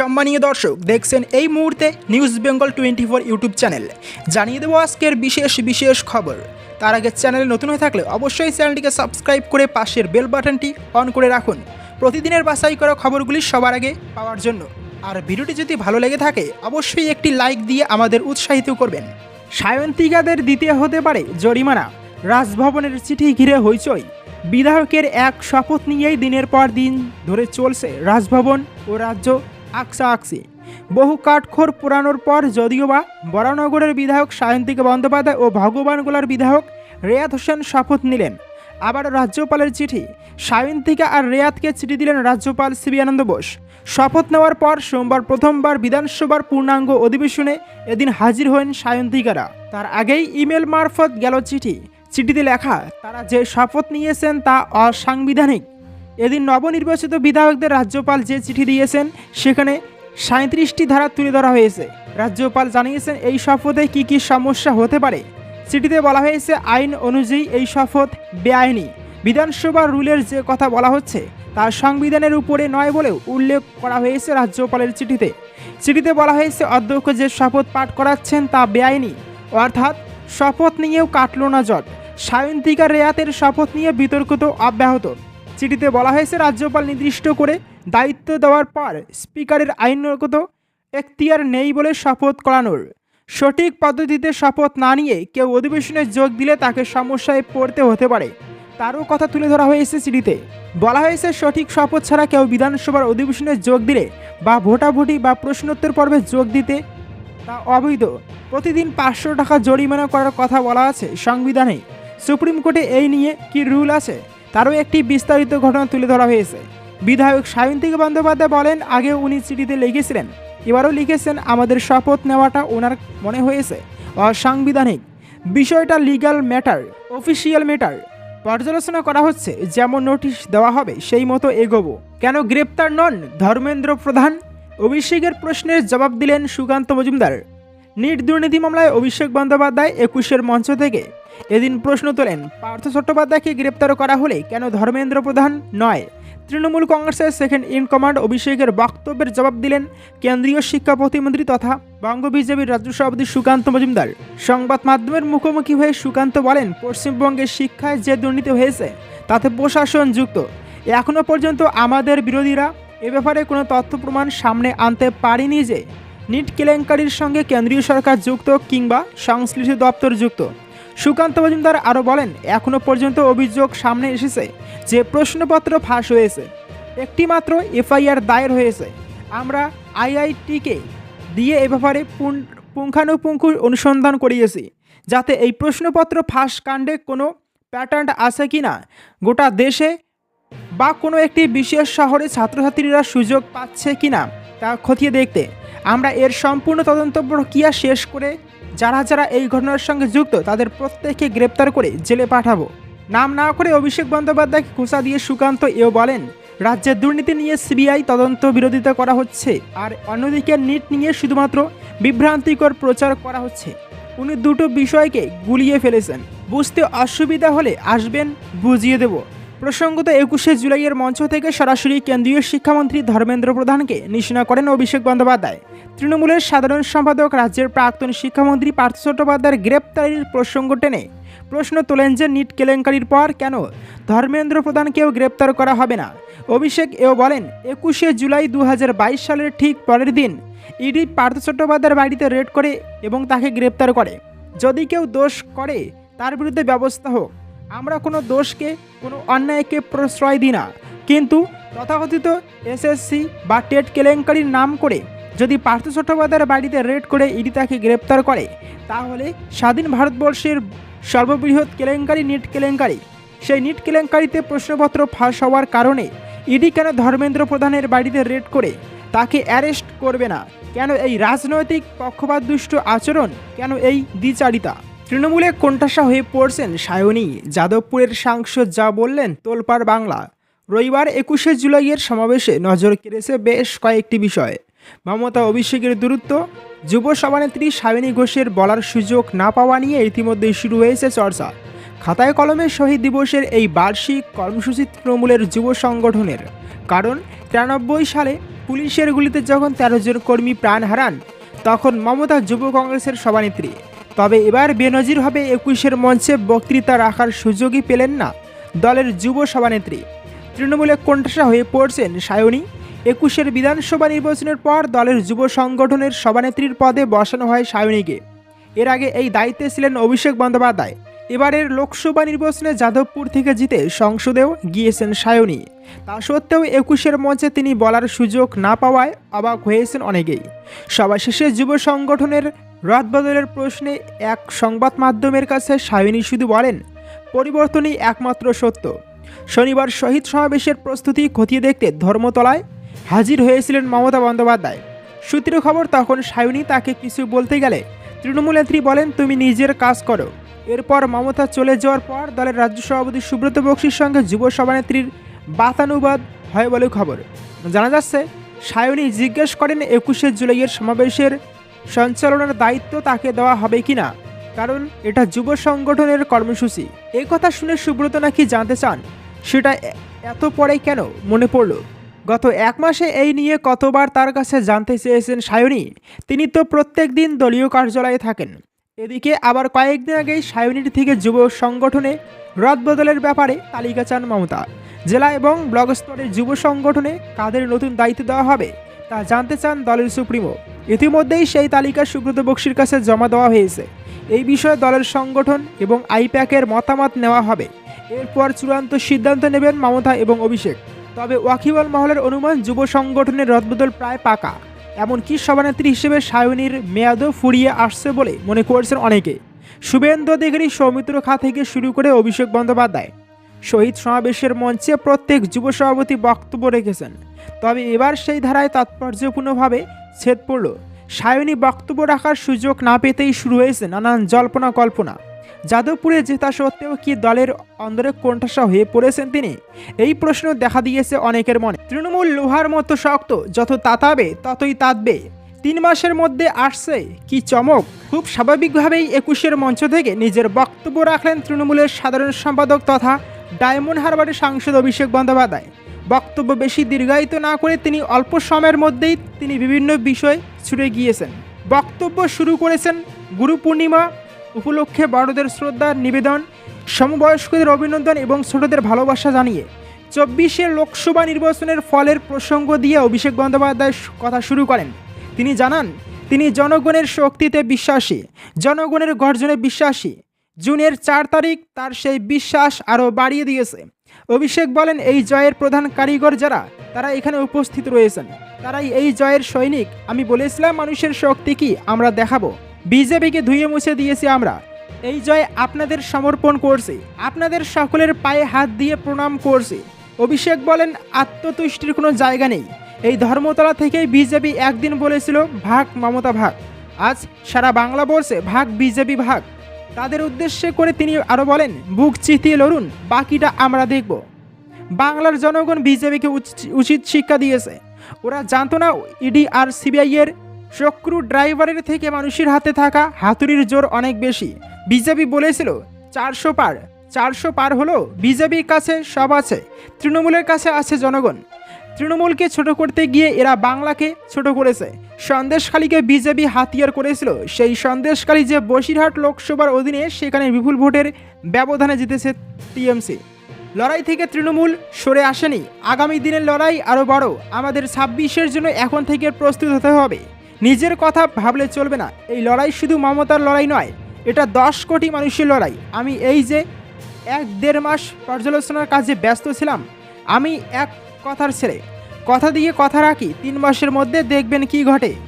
সম্মানীয় দর্শক, দেখছেন এই মুহূর্তে news Bengal twenty four YouTube channel জানিয়ে দেবো আজকের বিশেষ বিশেষ খবর। তার আগে চ্যানেলে নতুন হয়ে থাকলে অবশ্যই চ্যানেলটিকে সাবস্ক্রাইব করে পাশের বেল বাটনটি অন করে রাখুন। প্রতিদিনের বাছাই করা খবরগুলি সবার আগে পাওয়ার জন্য। আর ভিডিওটি যদি ভালো লেগে থাকে, অবশ্যই একটি লাইক দিয়ে আমাদের উৎসাহিত করবেন। সায়ন্তিকাদের দিতে হতে পারে জরিমানা। রাজভবনের চিঠি ঘিরে হইচই। বিধায়কের এক শপথ নিয়েই দিনের পর দিন ধরে চলছে রাজভবন ও রাজ্য আকসা আকসি। বহু কাঠখোর পোড়ানোর পর যদিও বা বরানগরের বিধায়ক সায়ন্তিকা বন্দ্যোপাধ্যায় ও ভগবানগোলার বিধায়ক রেয়াত হোসেন শপথ নিলেন। আবার রাজ্যপালের চিঠি, সায়ন্তিকা আর রেয়াতকে চিঠি দিলেন রাজ্যপাল সিবি আনন্দ বোস। শপথ নেওয়ার পর সোমবার প্রথমবার বিধানসভার পূর্ণাঙ্গ অধিবেশনে এদিন হাজির হন সায়ন্তিকারা। তার আগেই ইমেল মারফত গেল চিঠি। চিঠিতে লেখা, তারা যে শপথ নিয়েছেন তা অসাংবিধানিক। এদিন নবনির্বাচিত বিধায়কদের রাজ্যপাল যে চিঠি দিয়েছেন, সেখানে সাঁত্রিশটি ধারা তুলে ধরা হয়েছে। রাজ্যপাল জানিয়েছেন, এই শপথে কি কি সমস্যা হতে পারে? চিঠিতে বলা হয়েছে, আইন অনুযায়ী এই শপথ বেআইনি। বিধানসভা রুলের যে কথা বলা হচ্ছে, তা সংবিধানের উপরে নয় বলেও উল্লেখ করা হয়েছে রাজ্যপালের চিঠিতে। চিঠিতে বলা হয়েছে, অধ্যক্ষ যে শপথ পাঠ করাচ্ছেন তা বেআইনি। অর্থাৎ, শপথ নিয়েও কাটল না জট। সায়ন্তিকা রেয়াতের শপথ নিয়ে বিতর্ক তো অব্যাহত। চিঠিতে বলা হয়েছে, রাজ্যপাল নির্দিষ্ট করে দায়িত্ব দেওয়ার পর স্পিকারের আইনগত এখতিয়ার নেই বলে শপথ করানোর। সঠিক পদ্ধতিতে শপথ না নিয়ে কেউ অধিবেশনে যোগ দিলে তাকে সমস্যায় পড়তে হতে পারে। তারও কথা তুলে ধরা হয়েছে চিঠিতে। বলা হয়েছে, সঠিক শপথ ছাড়া কেউ বিধানসভার অধিবেশনে যোগ দিলে বা ভোটাভুটি বা প্রশ্নোত্তর পর্বে যোগ দিতে তা অবৈধ। প্রতিদিন পাঁচশো টাকা জরিমানা করার কথা বলা আছে সংবিধানে। সুপ্রিম কোর্টে এই নিয়ে কি রুল আছে? তারও একটি বিস্তারিত ঘটনা তুলে ধরা হয়েছে। বিধায়ক সায়ন্তিকা বন্দ্যোপাধ্যায় বলেন, আগে উনি চিঠিতে লিখেছিলেন। এবারও লিখেছেন, আমাদের শপথ নেওয়াটা ওনার মনে হয়েছে। অসাংবিধানিক। বিষয়টা লিগ্যাল ম্যাটার অফিসিয়াল ম্যাটার পর্যালোচনা করা হচ্ছে, যেমন নোটিশ দেওয়া হবে, সেই মতো এগোবো। কেন গ্রেপ্তার নন ধর্মেন্দ্র প্রধান? অভিষেকের প্রশ্নের জবাব দিলেন সুকান্ত মজুমদার। নিট দুর্নীতি মামলায় অভিষেক বন্দ্যোপাধ্যায় একুশের মঞ্চ থেকে এদিন প্রশ্ন তোলেন, পার্থ চট্টোপাধ্যায়কে গ্রেপ্তার করা হলে কেন ধর্মেন্দ্র প্রধান নয়? তৃণমূল কংগ্রেসের সেকেন্ড ইন কমান্ড অভিষেকের বক্তব্যের জবাব দিলেন কেন্দ্রীয় শিক্ষা প্রতিমন্ত্রী তথা বঙ্গ বিজেপির রাজ্য সভাপতি সুকান্ত মজুমদার। সংবাদ মাধ্যমের মুখোমুখি হয়ে সুকান্ত বলেন পশ্চিমবঙ্গের শিক্ষায় যে দুর্নীতি হয়েছে, তাতে প্রশাসন যুক্ত। এখনও পর্যন্ত আমাদের বিরোধীরা এ ব্যাপারে কোনো তথ্য প্রমাণ সামনে আনতে পারেনি যে, নিট কেলেঙ্কারির সঙ্গে কেন্দ্রীয় সরকার যুক্ত কিংবা সংশ্লিষ্ট দপ্তর যুক্ত। সুকান্ত মজুমদার আরও বলেন এখনও পর্যন্ত অভিযোগ সামনে এসেছে যে প্রশ্নপত্র ফাঁস হয়েছে। একটি মাত্র এফআইআর দায়ের হয়েছে। আমরা আইআইটিকে দিয়ে এ ব্যাপারে পুঙ্খানুপুঙ্খ অনুসন্ধান করিয়েছি, যাতে এই প্রশ্নপত্র ফাঁস কাণ্ডে কোনো প্যাটার্ন আছে কি না। গোটা দেশে বা কোনো একটি বিশেষ শহরে ছাত্রছাত্রীরা সুযোগ পাচ্ছে কি না, তা খতিয়ে দেখতে। আমরা এর সম্পূর্ণ তদন্ত প্রক্রিয়া শেষ করে যারা যারা এই ঘটনার সঙ্গে যুক্ত, তাদের প্রত্যেককে গ্রেপ্তার করে জেলে পাঠাবো। নাম না করে অভিষেক বন্দ্যোপাধ্যায়কে খোসা দিয়ে সুকান্ত এও বলেন, রাজ্যের দুর্নীতি নিয়ে সিবিআই তদন্ত বিরোধিতা করা হচ্ছে, আর অন্যদিকে নিট নিয়ে শুধুমাত্র বিভ্রান্তিকর প্রচার করা হচ্ছে। উনি দুটো বিষয়কে গুলিয়ে ফেলেছেন। বুঝতে অসুবিধা হলে আসবেন, বুঝিয়ে দেব। প্রসঙ্গত একুশে জুলাইয়ের মঞ্চ থেকে সরাসরি কেন্দ্রীয় শিক্ষামন্ত্রী ধর্মেন্দ্র প্রধানকে নিশানা করেন অভিষেক বন্দ্যোপাধ্যায়। তৃণমূলের সাধারণ সম্পাদক, রাজ্যের প্রাক্তন শিক্ষামন্ত্রী পার্থ চট্টোপাধ্যায়ের গ্রেপ্তারির প্রসঙ্গ টেনে প্রশ্ন তোলেন যে, নিট কেলেঙ্কারির পর কেন ধর্মেন্দ্র প্রধানকেও গ্রেপ্তার করা হবে না? অভিষেক এও বলেন, একুশে জুলাই দু হাজার বাইশ সালের ঠিক পরের দিন ইডি পার্থ চট্টোপাধ্যায়ের বাড়িতে রেড করে এবং তাকে গ্রেপ্তার করে। যদি কেউ দোষ করে, তার বিরুদ্ধে ব্যবস্থা হোক। আমরা কোনো দোষকে, কোনো অন্যায়কে প্রশ্রয় দিই না। কিন্তু তথাকথিত এসএসসি বা টেট কেলেঙ্কারির নাম করে যদি পার্থ চট্টোপাধ্যায়ের বাড়িতে রেড করে ইডি তাকে গ্রেপ্তার করে, তাহলে স্বাধীন ভারতবর্ষের সর্ববৃহৎ কেলেঙ্কারি নিট কেলেঙ্কারি। সেই নিট কেলেঙ্কারিতে প্রশ্নপত্র ফাঁস হওয়ার কারণে ইডি কেন ধর্মেন্দ্র প্রধানের বাড়িতে রেড করে, তাকে অ্যারেস্ট করবে না? কেন এই রাজনৈতিক পক্ষপাত দুষ্ট আচরণ, কেন এই দ্বিচারিতা? তৃণমূলে কোণঠাসা হয়ে পড়ছেন সায়নী। যাদবপুরের সাংসদ যা বললেন, তোলপাড় বাংলা। রবিবার একুশে জুলাইয়ের সমাবেশে নজর কেড়েছে বেশ কয়েকটি বিষয়। মমতা অভিষেকের দূরত্ব, যুব সভানেত্রী সায়নী ঘোষের বলার সুযোগ না পাওয়া নিয়ে ইতিমধ্যেই শুরু হয়েছে চর্চা। খাতায় কলমে শহীদ দিবসের এই বার্ষিক কর্মসূচি তৃণমূলের যুব সংগঠনের। কারণ, তিরানব্বই সালে পুলিশের গুলিতে যখন তেরো জন কর্মী প্রাণ হারান, তখন মমতা যুব কংগ্রেসের সভানেত্রী। তবে এবার বেনজিরভাবে একুশের মঞ্চে বক্তৃতা রাখার সুযোগই পেলেন না দলের যুব সভানেত্রী। তৃণমূলে কণ্ঠাসা হয়ে পড়ছেন সায়নী। একুশের বিধানসভা নির্বাচনের পর দলের যুব সংগঠনের সভানেত্রীর পদে বসানো হয় সায়নীকে। এর আগে এই দায়িত্বে ছিলেন অভিষেক বন্দ্যোপাধ্যায়। এবারের লোকসভা নির্বাচনে যাদবপুর থেকে জিতে সংসদেও গিয়েছেন সায়নী। তা সত্ত্বেও একুশের মঞ্চে তিনি বলার সুযোগ না পাওয়ায় অবাক হয়েছেন অনেকেই। সভা শেষে যুব সংগঠনের রদবদলের প্রশ্নে এক সংবাদ মাধ্যমের কাছে সায়নী শুধু বলেন, পরিবর্তনই একমাত্র সত্য। শনিবার শহীদ সমাবেশের প্রস্তুতি খতিয়ে দেখতে ধর্মতলায় হাজির হয়েছিলেন মমতা বন্দ্যোপাধ্যায়। সূত্র খবর, তখন সায়নী তাকে কিছু বলতে গেলে তৃণমূল নেত্রী বলেন, তুমি নিজের কাজ করো। এরপর মমতা চলে যাওয়ার পর দলের রাজ্য সভাপতি সুব্রত বক্সির সঙ্গে যুব সভানেত্রীর বাতানুবাদ হয় বলে খবর। জানা যাচ্ছে, সায়নী জিজ্ঞেস করেন একুশে জুলাইয়ের সমাবেশের সঞ্চালনার দায়িত্ব তাকে দেওয়া হবে কিনা কারণ এটা যুব সংগঠনের কর্মসূচি। এই কথা শুনে সুব্রত নাকি জানতে চান, সেটা এত পরে কেন মনে পড়ল? গত এক মাসে এই নিয়ে কতবার তার কাছে জানতে চেয়েছেন সায়নী? তিনি তো প্রত্যেক দিন দলীয় কার্যালয়ে থাকেন। এদিকে আবার কয়েকদিন আগেই সায়নীর থেকে যুব সংগঠনে রদবদলের ব্যাপারে তালিকা চান মমতা। জেলা এবং ব্লক স্তরের যুব সংগঠনে কাদের নতুন দায়িত্ব দেওয়া হবে তা জানতে চান দলের সুপ্রিমো। ইতিমধ্যেই সেই তালিকা সুব্রত বক্সির কাছে জমা দেওয়া হয়েছে। এই বিষয়ে দলের সংগঠন এবং আইপ্যাকের মতামত নেওয়া হবে। এরপর চূড়ান্ত সিদ্ধান্ত নেবেন মমতা এবং অভিষেক। তবে ওয়াকিবল মহলের অনুমান যুব সংগঠনের রদবদল প্রায় পাকা। এমনকি সভানেত্রী হিসেবে সায়নীর মেয়াদও ফুরিয়ে আসছে বলে মনে করছেন অনেকে। শুভেন্দু অধিকারী সৌমিত্র খা থেকে শুরু করে অভিষেক বন্দ্যোপাধ্যায়। শহীদ সমাবেশের মঞ্চে প্রত্যেক যুব সভাপতি বক্তব্য রেখেছেন। তবে এবার সেই ধারায় তাৎপর্যপূর্ণভাবে ছেদ পড়ল। সায়নী বক্তব্য রাখার সুযোগ না পেতেই শুরু হয়েছে নানান জল্পনা কল্পনা যাদবপুরে জেতা সত্ত্বেও কি দলের অন্দরে কোণঠাসা হয়ে পড়েছেন তিনি? এই প্রশ্ন দেখা দিয়েছে অনেকের মনে। তৃণমূল লোহার মতো শক্ত, যত তাতাবে, ততই তাতবে। তিন মাসের মধ্যে আসছে, কি চমক? খুব স্বাভাবিকভাবেই একুশের মঞ্চ থেকে নিজের বক্তব্য রাখলেন তৃণমূলের সাধারণ সম্পাদক তথা ডায়মন্ড হারবারের সাংসদ অভিষেক বন্দ্যোপাধ্যায়। বক্তব্য বেশি দীর্ঘায়িত না করে তিনি অল্প সময়ের মধ্যেই তিনি বিভিন্ন বিষয় ছুটে গিয়েছেন। বক্তব্য শুরু করেছেন গুরু পূর্ণিমা উপলক্ষে বড়দের শ্রদ্ধা নিবেদন, সমবয়স্কদের অভিনন্দন এবং ছোটদের ভালোবাসা জানিয়ে চব্বিশে লোকসভা নির্বাচনের ফলের প্রসঙ্গ দিয়ে অভিষেক বন্দ্যোপাধ্যায় কথা শুরু করেন। তিনি জানান, তিনি জনগণের শক্তিতে বিশ্বাসী, জনগণের গর্জনে বিশ্বাসী। জুনের চার তারিখ তার সেই বিশ্বাস আরও বাড়িয়ে দিয়েছে। অভিষেক বলেন, এই জয়ের প্রধান কারিগর যারা, তারা এখানে উপস্থিত রয়েছেন। তারাই এই জয়ের সৈনিক। আমি বলেছিলাম, মানুষের শক্তি কি? আমরা দেখাবো। বিজেপিকে ধুয়ে মুছে দিয়েছি আমরা। এই জয় আপনাদের সমর্পণ করছি। আপনাদের সকলের পায়ে হাত দিয়ে প্রণাম করছি। অভিষেক বলেন, আত্মতুষ্টির কোনো জায়গা নেই। এই ধর্মতলা থেকেই বিজেপি একদিন বলেছিল, ভাগ মমতা ভাগ। আজ সারা বাংলা বলছে, ভাগ বিজেপি ভাগ। তাদের উদ্দেশ্যে করে তিনি আরও বলেন, বুক চিতিয়ে লড়ুন, বাকিটা আমরা দেখব। বাংলার জনগণ বিজেপিকে উচিত শিক্ষা দিয়েছে। ওরা জানতো না, ইডি আর সিবিআই চক্রু ড্রাইভারের থেকে মানুষের হাতে থাকা হাতুড়ির জোর অনেক বেশি। বিজেপি বলেছিল, চারশো পার। চারশো পার হলো বিজেপির কাছে সব আছে, তৃণমূলের কাছে আছে জনগণ। তৃণমূলকে ছোট করতে গিয়ে এরা বাংলাকে ছোট করেছে। সন্দেশখালীকে বিজেপি হাতিয়ার করেছিল। সেই সন্দেশখালী যে বসিরহাট লোকসভার অধীনে সেখানে বিপুল ভোটের ব্যবধানে জিতেছে টিএমসি। লড়াই থেকে তৃণমূল সরে আসেনি। আগামী দিনের লড়াই আরও বড়। আমাদের ছাব্বিশের জন্য এখন থেকে প্রস্তুত হতে হবে। নিজের কথা ভাবলে চলবে না। এই লড়াই শুধু মমতার লড়াই নয়, এটা দশ কোটি মানুষের লড়াই। আমি এই যে এক দেড় মাস পর্যালোচনার কাজে ব্যস্ত ছিলাম, আমি এক কথার ছেড়ে কথা দিয়ে কথা রাখি, তিন মাসের মধ্যে দেখবেন কি ঘটে।